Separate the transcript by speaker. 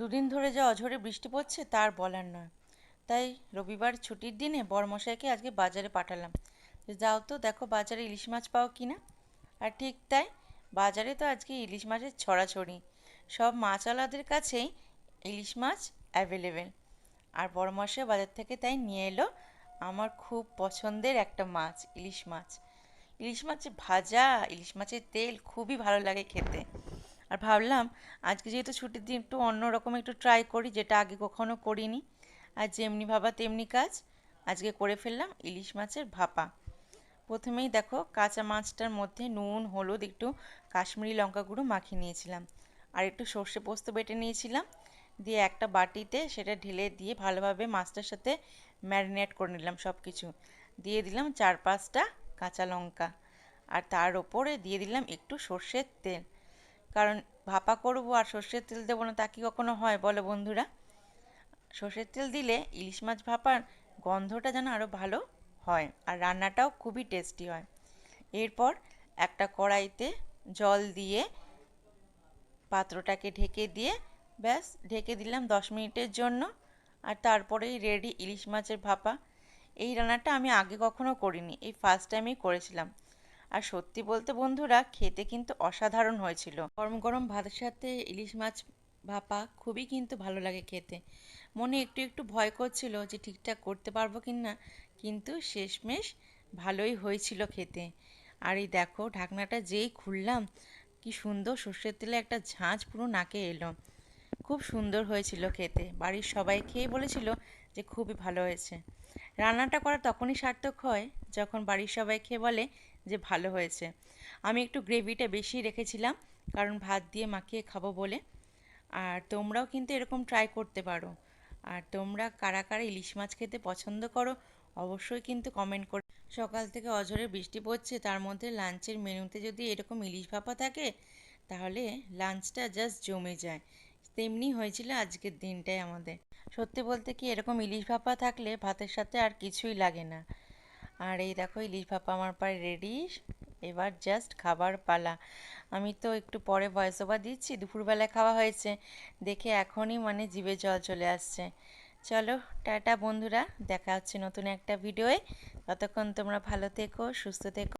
Speaker 1: দুদিন ধরে যা অঝরে বৃষ্টি পড়ছে তার বলার নয়। তাই রবিবার ছুটির দিনে বরমশাইকে আজকে বাজারে পাঠালাম। যাও তো, দেখো বাজারে ইলিশ মাছ পাও কি না? আর ঠিক তাই, বাজারে তো আজকে ইলিশ মাছের ছড়াছড়ি। সব মাছওয়ালাদের কাছেই ইলিশ মাছ অ্যাভেলেবেল আর বড়মশাই বাজার থেকে তাই নিয়ে এলো আমার খুব পছন্দের একটা মাছ, ইলিশ মাছ। ইলিশ মাছের ভাজা, ইলিশ মাছের তেল খুবই ভালো লাগে খেতে। আর ভাবলাম আজকে যেহেতু ছুটির দিন একটু অন্যরকম একটু ট্রাই করি, যেটা আগে কখনো করিনি। আর যেমনি ভাবা তেমনি কাজ। আজকে করে ফেললাম ইলিশ মাছের ভাপা। প্রথমেই দেখো কাঁচা মাছটার মধ্যে নুন, হলুদ, একটু কাশ্মীরি লঙ্কা গুঁড়ো মাখিয়ে নিয়েছিলাম। আর একটু সর্ষে পোস্ত বেটে নিয়েছিলাম। দিয়ে একটা বাটিতে সেটা ঢেলে দিয়ে ভালোভাবে মাছটার সাথে ম্যারিনেট করে নিলাম সব কিছু দিয়ে দিলাম চার পাঁচটা কাঁচা লঙ্কা। আর তার ওপরে দিয়ে দিলাম একটু সর্ষের তেল। কারণ ভাপা করব আর সর্ষের তেল দেবো না তা কি কখনো হয়? বলো বন্ধুরা। সর্ষের তেল দিলে ইলিশ মাছ ভাপার গন্ধটা যেন আরও ভালো হয় আর রান্নাটাও খুবই টেস্টি হয়। এরপর একটা কড়াইতে জল দিয়ে পাত্রটাকে ঢেকে দিয়ে ব্যাস ঢেকে দিলাম দশ মিনিটের জন্য আর তারপরেই রেডি ইলিশ মাছের ভাপা। এই রান্নাটা আমি আগে কখনো করিনি, এই ফার্স্ট টাইমেই করেছিলাম। আর সত্যি বলতে বন্ধুরা, খেতে কিন্তু অসাধারণ হয়েছিল। গরম গরম ভাতের সাথে ইলিশ মাছ ভাপা খুবই কিন্তু ভালো লাগে খেতে। মনে একটু একটু ভয় করছিল যে ঠিকঠাক করতে পারব কি না কিন্তু শেষমেশ ভালোই হয়েছিল খেতে। আর এই দেখো, ঢাকনাটা যেই খুললাম, কি সুন্দর সর্ষের তেলে একটা ঝাঁঝ পুরো নাকে এলো। খুব সুন্দর হয়েছিল খেতে। বাড়ির সবাই খেয়ে বলেছিল যে খুবই ভালো হয়েছে। রান্নাটা করা তখনই সার্থক হয়, যখন বাড়ির সবাই খেয়ে বলে যে ভালো হয়েছে। আমি একটু গ্রেভিটা বেশি রেখেছিলাম, কারণ ভাত দিয়ে মাখিয়ে খাব বলে। আর তোমরাও কিন্তু এরকম ট্রাই করতে পারো। আর তোমরা কারা কারা ইলিশ মাছ খেতে পছন্দ করো, অবশ্যই কিন্তু কমেন্ট করে। সকাল থেকে অঝরে বৃষ্টি পড়ছে, তার মধ্যে লাঞ্চের মেনুতে যদি এরকম ইলিশ ভাপা থাকে, তাহলে লাঞ্চটা জাস্ট জমে যায়। তেমনি হয়েছিল আজকের দিনটাই আমাদের। সত্যি বলতে কি, এরকম ইলিশ ভাপা থাকলে ভাতের সাথে আর কিছুই লাগে না। আর এই দেখো, ইলিশ ভাপা আমার পায়ে রেডি এবার জাস্ট খাবার পালা। আমি তো একটু পরে ভয়েস ওভার দিচ্ছি, দুপুরবেলায় খাওয়া হয়েছে। দেখে এখনই মানে জিভে জল চলে আসছে। চলো, টাটা বন্ধুরা, দেখা হচ্ছে নতুন একটা ভিডিওয়ে ততক্ষণ তোমরা ভালো থেকো, সুস্থ থেকো।